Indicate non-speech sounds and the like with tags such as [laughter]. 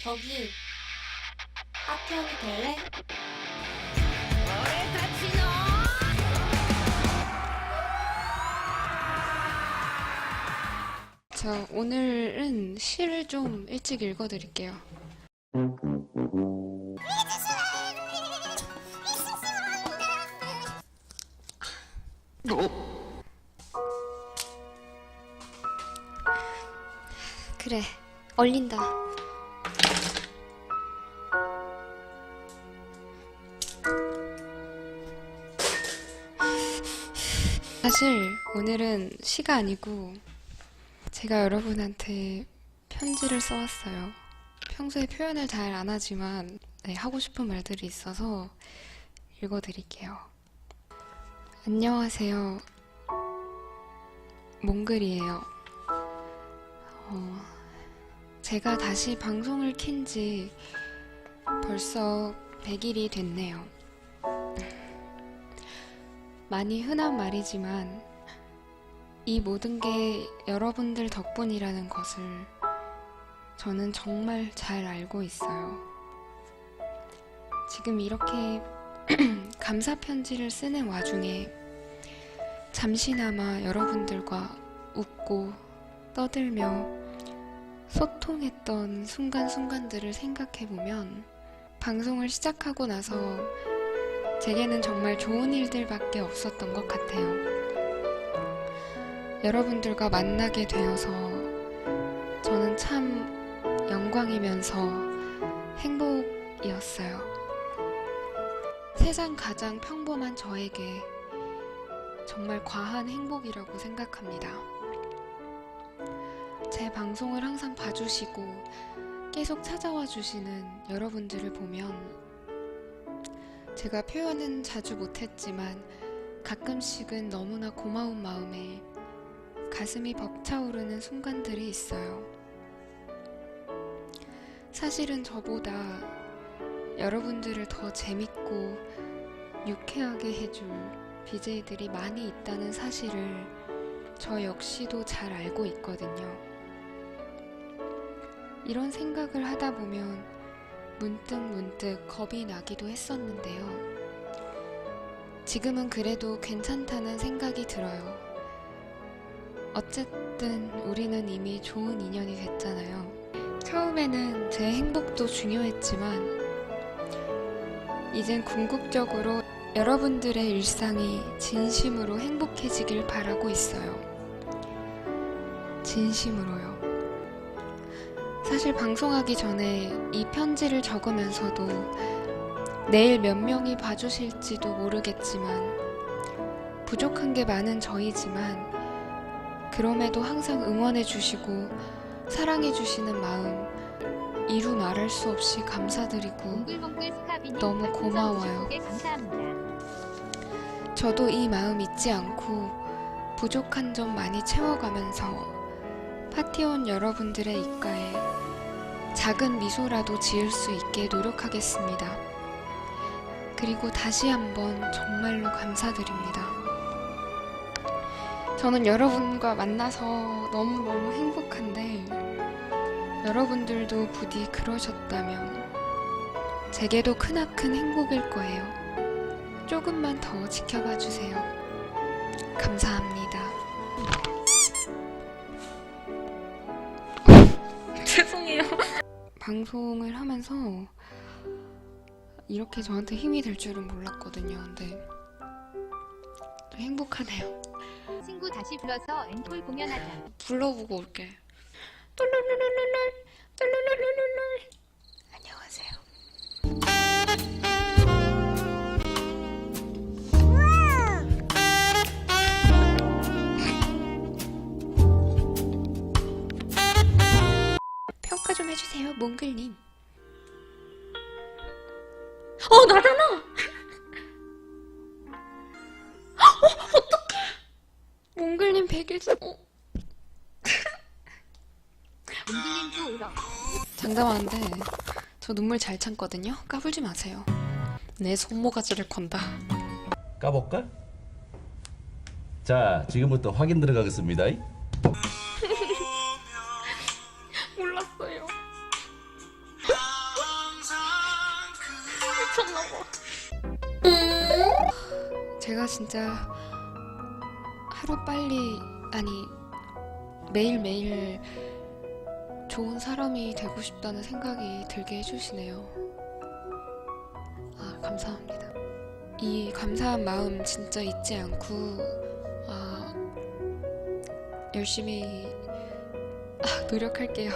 저기 파티원이 될래? 자, 오늘은 시를 좀 일찍 읽어드릴게요. 그래, 얼린다. 사실 오늘은 시가 아니고 제가 여러분한테 편지를 써왔어요. 평소에 표현을 잘 안 하지만 네, 하고 싶은 말들이 있어서 읽어드릴게요. 안녕하세요. 몽글이에요. 어, 제가 다시 방송을 킨 지 벌써 100일이 됐네요. 많이 흔한 말이지만 이 모든 게 여러분들 덕분이라는 것을 저는 정말 잘 알고 있어요. 지금 이렇게 [clears throat] 감사 편지를 쓰는 와중에 잠시나마 여러분들과 웃고 떠들며 소통했던 순간순간들을 생각해보면 방송을 시작하고 나서 제게는 정말 좋은 일들밖에 없었던 것 같아요. 여러분들과 만나게 되어서 저는 참 영광이면서 행복이었어요. 세상 가장 평범한 저에게 정말 과한 행복이라고 생각합니다. 제 방송을 항상 봐주시고 계속 찾아와 주시는 여러분들을 보면 제가 표현은 자주 못했지만 가끔씩은 너무나 고마운 마음에 가슴이 벅차오르는 순간들이 있어요. 사실은 저보다 여러분들을 더 재밌고 유쾌하게 해줄 BJ들이 많이 있다는 사실을 저 역시도 잘 알고 있거든요. 이런 생각을 하다 보면 문득 문득 겁이 나기도 했었는데요. 지금은 그래도 괜찮다는 생각이 들어요. 어쨌든 우리는 이미 좋은 인연이 됐잖아요. 처음에는 제 행복도 중요했지만, 이젠 궁극적으로 여러분들의 일상이 진심으로 행복해지길 바라고 있어요. 진심으로요. 사실 방송하기 전에 이 편지를 적으면서도 내일 몇 명이 봐주실지도 모르겠지만, 부족한 게 많은 저이지만, 그럼에도 항상 응원해 주시고 사랑해 주시는 마음 이루 말할 수 없이 감사드리고 너무 고마워요. 25개 감사합니다. 저도 이 마음 잊지 않고 부족한 점 많이 채워가면서 파티원 여러분들의 입가에 작은 미소라도 지을 수 있게 노력하겠습니다. 그리고 다시 한번 정말로 감사드립니다. 저는 여러분과 만나서 너무너무 행복한데 여러분들도 부디 그러셨다면 제게도 크나큰 행복일 거예요. 조금만 더 지켜봐 주세요. 감사합니다. 방송을 하면서 이렇게 저한테 힘이 될 줄은 몰랐거든요. 근데 또 행복하네요. 친구 다시 불러서 앵콜 공연하자. 불러보고 올게. 안녕하세요. 해주세요, 몽글님. 어, 나잖아! [laughs] 어, 어떡해! 몽글님 100일, 어, [laughs] 몽글님도 울어. 장담하는데 저 눈물 잘 참거든요. 까불지 마세요. 내 손모가지를 건다. 까볼까? 자, 지금부터 확인 들어가겠습니다. 제가 진짜 하루 빨리 아니 매일 매일 좋은 사람이 되고 싶다는 생각이 들게 해주시네요. 아, 감사합니다. 이 감사한 마음 진짜 잊지 않고 아, 열심히 아, 노력할게요.